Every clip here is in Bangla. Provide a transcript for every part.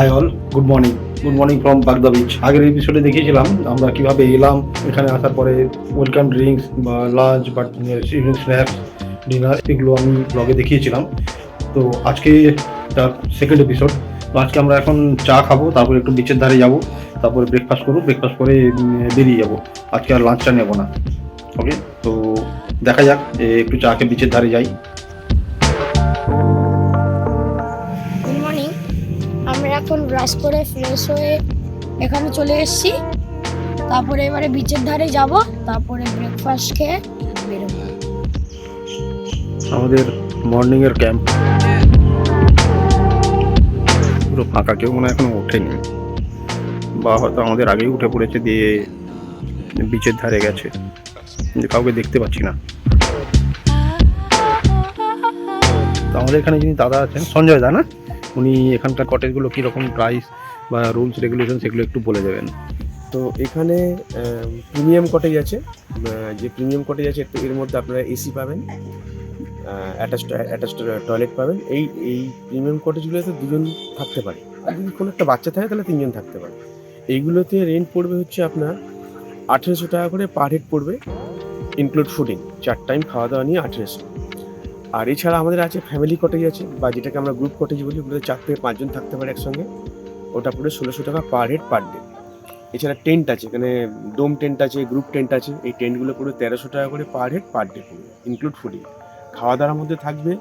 Hi all good morning good morning from Bagda beach আগের এপিসোডে দেখিয়েছিলাম আমরা কীভাবে এলাম, এখানে আসার পরে ওয়েলকাম ড্রিঙ্কস বা লাঞ্চ বা ইভিনিং স্ন্যাক্স ডিনার এগুলো আমি ব্লগে দেখিয়েছিলাম। তো আজকে তার সেকেন্ড এপিসোড তো আজকে আমরা এখন চা খাব, তারপর একটু বিচের ধারে যাব, তারপরে ব্রেকফাস্ট করব ব্রেকফাস্ট করে বেরিয়ে যাব। আজকে আর লাঞ্চটা নেব না। ওকে তো দেখা যাক একটু চা খেয়ে বিচের ধারে যাই। এখন ব্রাশ করে ফ্রেশ হয়ে এখানে চলে এসেছি। তারপরে এবারে বিচের ধারে যাব, তারপরে ব্রেকফাস্ট খেয়ে বেরোবো। আমাদের মর্নিং এর ক্যাম্প পুরো ফাঁকা, কেউ মনে এখনও ওঠেনি। বা হয়তো আমাদের আগেই উঠে পড়েছে দিয়ে বিচের ধারে গেছে। কাউকে দেখতে পাচ্ছি না। আমাদের এখানে যিনি দাদা আছেন, সঞ্জয় দা না? উনি এখানকার কটেজগুলো কীরকম প্রাইস বা রুলস রেগুলেশন সেগুলো একটু বলে দেবেন। তো এখানে প্রিমিয়াম কটেজ আছে। যে প্রিমিয়াম কটেজ আছে এর মধ্যে আপনারা এসি পাবেন। অ্যাটাচ অ্যাটাচ টয়লেট পাবেন। এই এই প্রিমিয়াম কটেজগুলোতে দুজন থাকতে পারে। আর যদি কোনো একটা বাচ্চা থাকে, তাহলে তিনজন থাকতে পারে। এইগুলোতে রেন্ট পড়বে হচ্ছে আপনার আঠেরোশো টাকা করে পার হেড পড়বে। ইনক্লুড ফুডিং চার টাইম খাওয়া দাওয়া নিয়ে আঠেরোশো। আর এছাড়া আমাদের আছে ফ্যামিলি কটেজ আছে, বা যেটাকে আমরা গ্রুপ কটেজ বলি, ওগুলোতে চার থেকে পাঁচজন থাকতে পারে একসঙ্গে। ওটা পড়ে ষোলোশো টাকা পার হেড পার ডে এছাড়া টেন্ট আছে, এখানে ডোম টেন্ট আছে গ্রুপ টেন্ট আছে, এই টেন্টগুলো পুরো তেরোশো টাকা করে পার হেড পার ডে পড়বে ইনক্লুড ফুডিং খাওয়া দাওয়ার মধ্যে থাকবে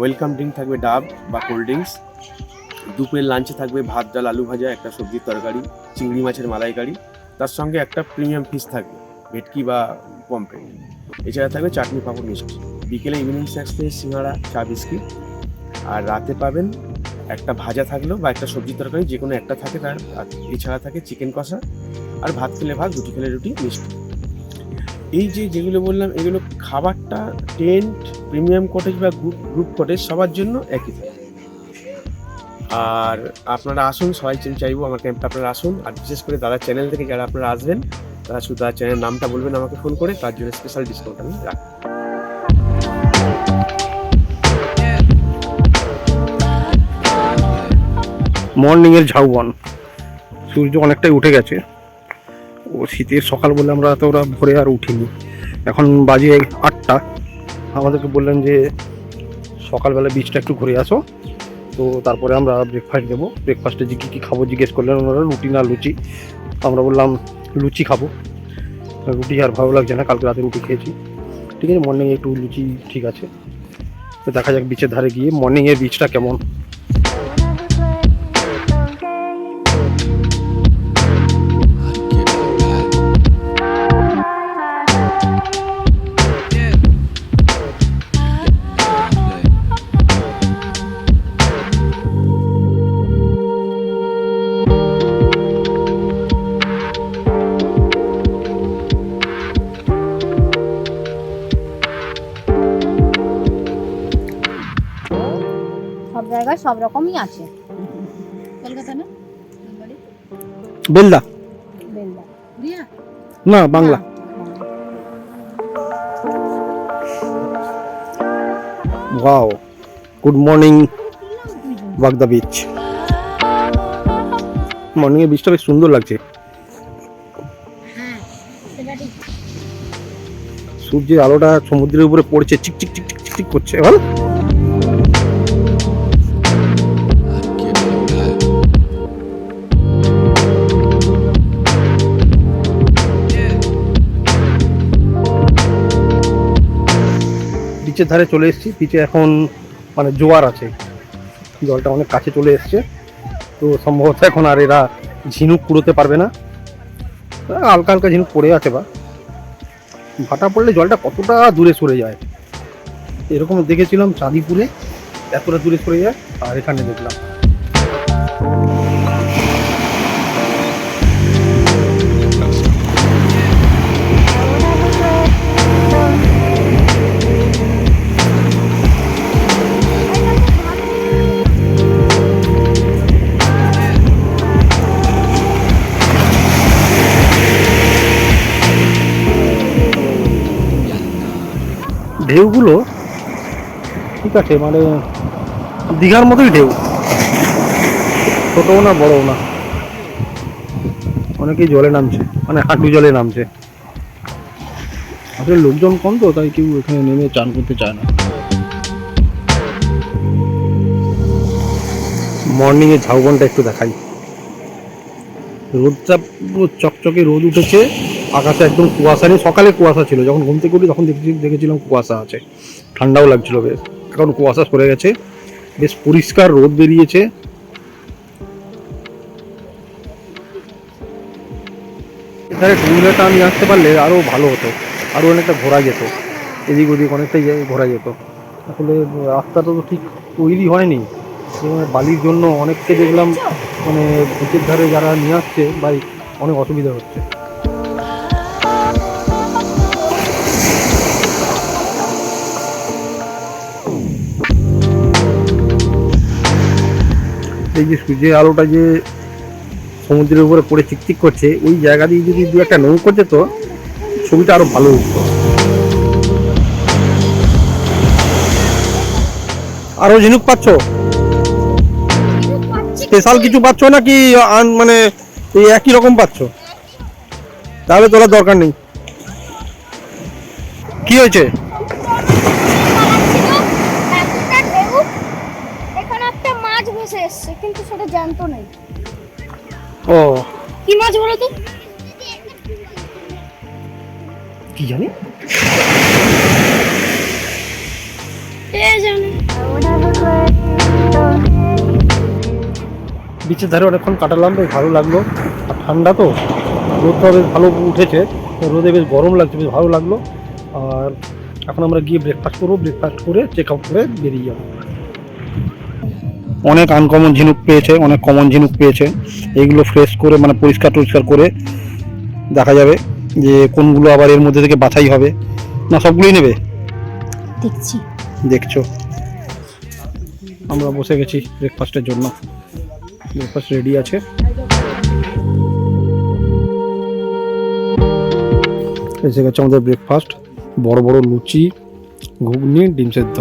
ওয়েলকাম ড্রিঙ্ক থাকবে, ডাব বা কোল্ড ড্রিঙ্কস দুপুরের লাঞ্চে থাকবে ভাত, ডাল, আলু ভাজা, একটা সবজির তরকারি, চিংড়ি মাছের মালাইকারি। তার সঙ্গে একটা প্রিমিয়াম ফিস থাকবে, ভেটকি বা পম্পেট এছাড়া থাকবে চাটনি পাঁপড় মিষ্টি। বিকেলে ইভিনিং স্ন্যাক্স থেকে সিঙ্গাড়া চা, বিস্কিট। আর রাতে পাবেন একটা ভাজা থাকলেও বা একটা সবজি তরকারি, যে কোনো একটা থাকে তার এছাড়া থাকে চিকেন কষা আর ভাত খেলে ভাত, রুটি খেলে রুটি, মিষ্টি। এই যে যেগুলো বললাম, এগুলো খাবারটা টেন্ট প্রিমিয়াম কটেজ বা গ্রুপ গ্রুপ কটেজ সবার জন্য একই থাকে। আর আপনারা আসুন, সবাই চাই- চাইব আমার ক্যাম্পে আপনারা আসুন। আর বিশেষ করে দাদার চ্যানেল থেকে যারা আপনারা আসবেন, তারা শুধু তার চ্যানেলের নামটা বলবেন আমাকে ফোন করে, তার জন্য স্পেশাল ডিসকাউন্ট আমি রাখব। মর্নিং এর ঝাউবন। সূর্য অনেকটাই উঠে গেছে। ও শীতের সকাল বলে আমরা তো ওরা ভোরে আর উঠিনি। এখন বাজে আটটা। আমাদেরকে বললেন যে সকালবেলা বীজটা একটু ঘুরে আসো। তো তারপরে আমরা ব্রেকফাস্ট দেবো। ব্রেকফাস্টে যে কী কী খাব জিজ্ঞেস করলেন ওনারা, রুটি না লুচি। আমরা বললাম লুচি খাব। রুটি আর ভালো লাগছে না, কালকে রাতে রুটি খেয়েছি। ঠিক আছে মর্নিংয়ে একটু লুচি ঠিক আছে। দেখা যাক বিচের ধারে গিয়ে মর্নিং মর্নিংয়ের বিচটা কেমন। সব রকমই আছে। কলকাতা না? বেলদা। বেলদা। না Bangla. Wow good morning Bagda beach. Morning এর বিচটা বেশ সুন্দর লাগছে। হ্যাঁ সূর্যের আলোটা সমুদ্রের উপরে পড়ছে চিক চিক চিক চিক চিক চিক করছে বল। বিচের ধারে চলে এসেছি। বিচে এখন মানে জোয়ার আছে। জলটা অনেক কাছে চলে এসছে। তো সম্ভবত এখন আর এরা ঝিনুক কুড়োতে পারবে না। হালকা হালকা ঝিনুক পড়ে আছে বা। ভাটা পড়লে জলটা কতটা দূরে সরে যায়? এরকম দেখেছিলাম চাঁদিপুরে। এতটা দূরে সরে যায়। আর এখানে দেখলাম। ঢেউগুলো, ঠিক আছে মানে দীঘার মতোই ঢেউ। ছোটও না, বড়ও না। অনেকেই জলে নামছে মানে হাঁটু জলে নামছে। আসলে লোকজন কম তো, তাই কেউ এখানে নেমে চান করতে চায় না। মর্নিংয়ে ঝাউবনটা একটু দেখাই। রোদটা চকচকে রোদ উঠেছে। আকাশে একদম কুয়াশা নেই, সকালে কুয়াশা ছিল। যখন ঘুম থেকে উঠি তখন দেখেছি, দেখেছিলাম কুয়াশা আছে। ঠান্ডাও লাগছিল বেশ। এখন কুয়াশা সরে গেছে। বেশ পরিষ্কার রোদ বেরিয়েছে। এখানে টু হুইলারটা আমি আসতে পারলে আরও ভালো হতো। আরও অনেকটা ঘোরা যেত। এদিক ওদিক অনেকটাই ঘোরা যেত। আসলে রাস্তাটা তো ঠিক তৈরি হয়নি। বালির জন্য অনেককে দেখলাম মানে বিচের ধারে যারা নিয়ে আসছে বাইক অনেক অসুবিধা হচ্ছে। এই যে সূর্যের আলোটা যে সমুদ্রের উপরে পড়ে চিকচিক করছে, ওই জায়গা দিয়ে যদি দু একটা নৌকো যেত, ছবিটা আরও ভালো উঠতো আরও ঝিনুক পাচ্ছ? স্পেশাল কিছু পাচ্ছ নাকি মানে এই একই রকম পাচ্ছ? তাহলে তোলার দরকার নেই। কি হয়েছে এতটা ঢেউ এখানে একটা মাছ ভেসে এসছে কিন্তু সেটা জ্যান্ত নেই। ও। কি মাছ বলো তো? কি জানি? বিচের ধারে অনেকক্ষণ কাটালাম বেশ ভালো লাগল। আর ঠান্ডা তো রোদটা বেশ ভালো উঠেছে তো রোদে বেশ গরম লাগছে বেশ ভালো লাগল। আর এখন আমরা গিয়ে ব্রেকফাস্ট করব ব্রেকফাস্ট করে চেক আউট করে বেরিয়ে যাব। অনেক আনকমন ঝিনুক পেয়েছে অনেক কমন ঝিনুক পেয়েছে। এইগুলো ফ্রেশ করে মানে পরিষ্কার টরিষ্কার করে দেখা যাবে যে কোনগুলো আবার এর মধ্যে থেকে বাছাই হবে। না সবগুলোই নেবে? দেখছি। দেখছ। আমরা বসে গেছি ব্রেকফাস্টের জন্য। ব্রেকফাস্ট রেডি আছে। এসে গেছে আমাদের ব্রেকফাস্ট বড় বড় লুচি ঘুগনি ডিম সেদ্ধ।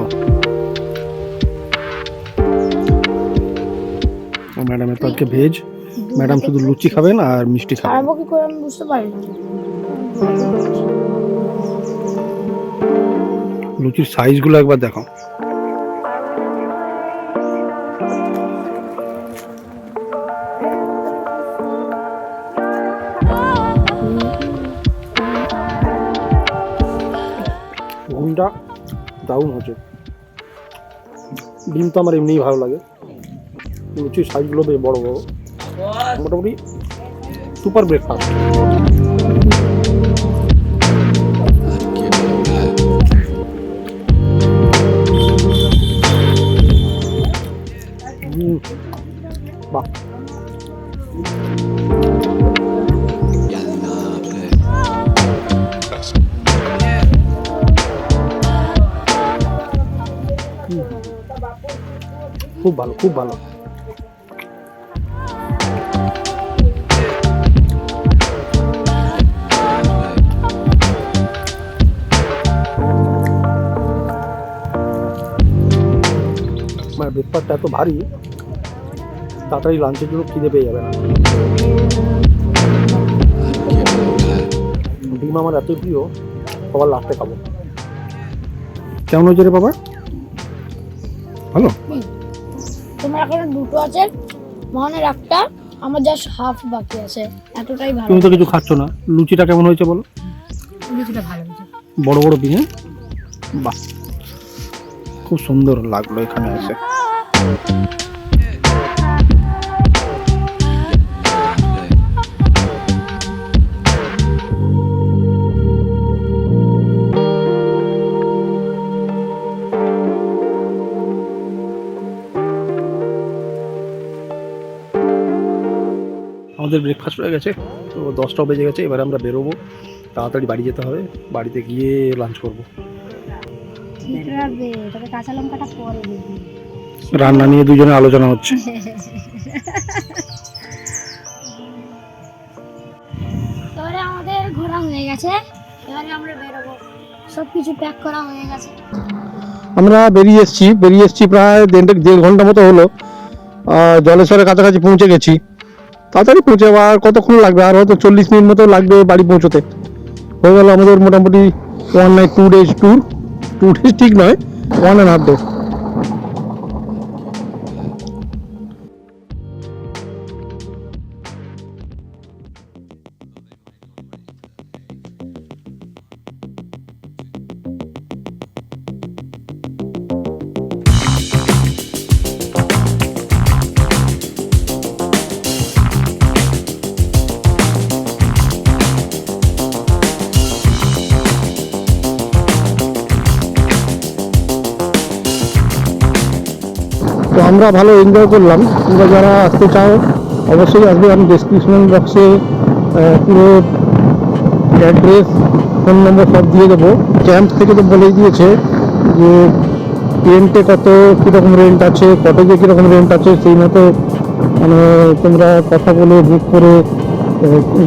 ম্যাডামের তো আজকে ভেজ। ম্যাডাম শুধু লুচি খাবেন আর মিষ্টি খাবেন। খারাপও কি করে আমি বুঝতে পারিনি। লুচির সাইজগুলো একবার দেখো। ঘুমটা দারুণ হচ্ছে। ডিম তো আমার এমনিই ভালো লাগে। লুচির সাইজগুলো বেশ বড় বড়। মোটামুটি সুপার ব্রেকফাস্ট বাহ। খুব ভালো খুব ভালো। ব্রেকফাস্টটা এত ভারী তাড়াতাড়ি লাঞ্চের জন্য খিদে পেয়ে যাবে না ডিম আমার এত প্রিয় সবার লাস্টে খাব। কেমন হয়েছে রে বাবা? ভালো? তোমার এখন দুটো আছে মহানের একটা আমার জাস্ট হাফ বাকি আছে এতটাই ভালো। তুমি তো কিছু খাচ্ছ না। লুচিটা কেমন হয়েছে বলো? লুচিটা ভালো হয়েছে। বড় বড় বিনে বাহ। খুব সুন্দর লাগল এখানে এসে। আমাদের ব্রেকফাস্ট হয়ে গেছে, তো দশটা বেজে গেছে, এবার আমরা বেরোবো। তাড়াতাড়ি বাড়ি যেতে হবে, বাড়িতে গিয়ে লাঞ্চ করব। কাঁচা লঙ্কাটা পরে রান্না নিয়ে দুজনে আলোচনা হচ্ছে। এবারে আমাদের ঘোরা হয়ে গেছে। এবারে আমরা বেরোবো। সব কিছু প্যাক করা হয়ে গেছে। আমরা বেরিয়ে এসেছি। বেরিয়ে এসেছি প্রায় দেড় দেড় ঘণ্টা মতো হলো। জলেশ্বরের কাছাকাছি পৌঁছে গেছি। তাড়াতাড়ি পৌঁছে যাব। আর কতক্ষণ লাগবে? আর হয়তো চল্লিশ মিনিট মতো লাগবে বাড়ি পৌঁছতে। হয়ে গেল আমাদের মোটামুটি one night two days tour two days ঠিক নয় ওয়ান অ্যান্ড হাফ ডে আমরা ভালো এনজয় করলাম। তোমরা যারা আসতে চাও, অবশ্যই আসবে। আমি ডেসক্রিপশন বক্সে পুরো অ্যাড্রেস ফোন নম্বর সব দিয়ে দেবো। ক্যাম্প থেকে তো বলেই দিয়েছে যে রেন্টে কত, কীরকম রেন্ট আছে কটেজে কীরকম রেন্ট আছে, সেই মতো মানে তোমরা কথা বলে বুক করে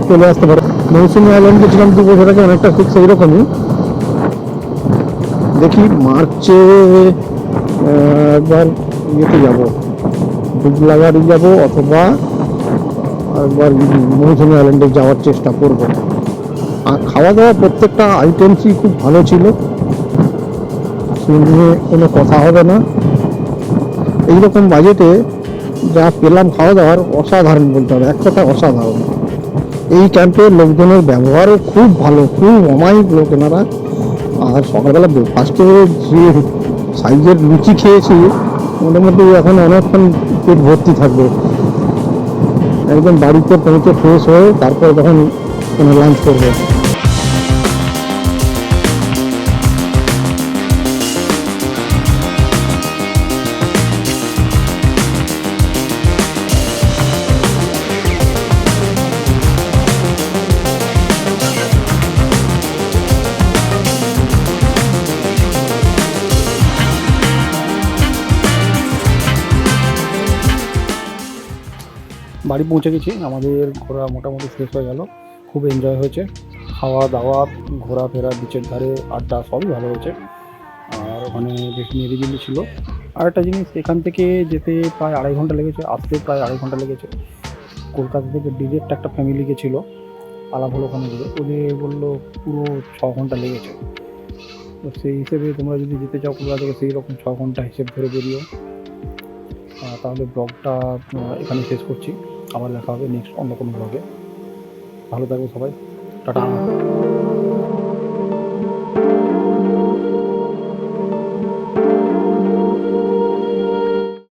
চলে আসতে পারো। মৌসুমি আইল্যান্ড গেছিলাম দু বছর আগে, অনেকটা ঠিক সেই রকমই দেখি, মার্চে একবার ইয়েতে যাব। দুবলাগাড়ি যাব অথবা একবার মৌসুমি আইল্যান্ডে যাওয়ার চেষ্টা করব। আর খাওয়া দাওয়া প্রত্যেকটা আইটেমসই খুব ভালো ছিল। সে নিয়ে কোনো কথা হবে না। এইরকম বাজেটে যা পেলাম খাওয়া দাওয়ার অসাধারণ বলতে হবে, এক কথা অসাধারণ। এই ক্যাম্পের লোকজনের ব্যবহারও খুব ভালো, খুব অমায়িক লোক এনারা আর সকালবেলা ব্রেকফাস্টে যে সাইজের লুচি খেয়েছি মোটামুটি এখন অনেকক্ষণ পেট ভর্তি থাকবে। একদম বাড়িতে পৌঁছে ফ্রেশ হয়ে তারপর তখন কোনো লাঞ্চ করব। বাড়ি পৌঁছে গেছি। আমাদের ঘোরা মোটামুটি শেষ হয়ে গেল। খুব এনজয় হয়েছে। খাওয়া দাওয়া ঘোরাফেরা বিচের ধারে আড্ডা সবই ভালো হয়েছে। আর ওখানে বেশ নিরিবিলি ছিল। আর একটা জিনিস এখান থেকে যেতে প্রায় আড়াই ঘণ্টা লেগেছে আসতে প্রায় আড়াই ঘণ্টা লেগেছে। কলকাতা থেকে ডিরেক্ট একটা ফ্যামিলি গেছিল আলাপ হলো ওখানে গিয়ে। ওদের বলল পুরো ছ ঘণ্টা লেগেছে। তো সেই হিসেবে তোমরা যদি যেতে চাও কলকাতা থেকে সেই রকম ছ ঘণ্টা হিসেব ধরে আহ, তাহলে ব্লগটা এখানে শেষ করছি। আবার দেখা হবে নেক্সট অন্য কোনো ব্লগে ভালো থাকব সবাই। টাটা।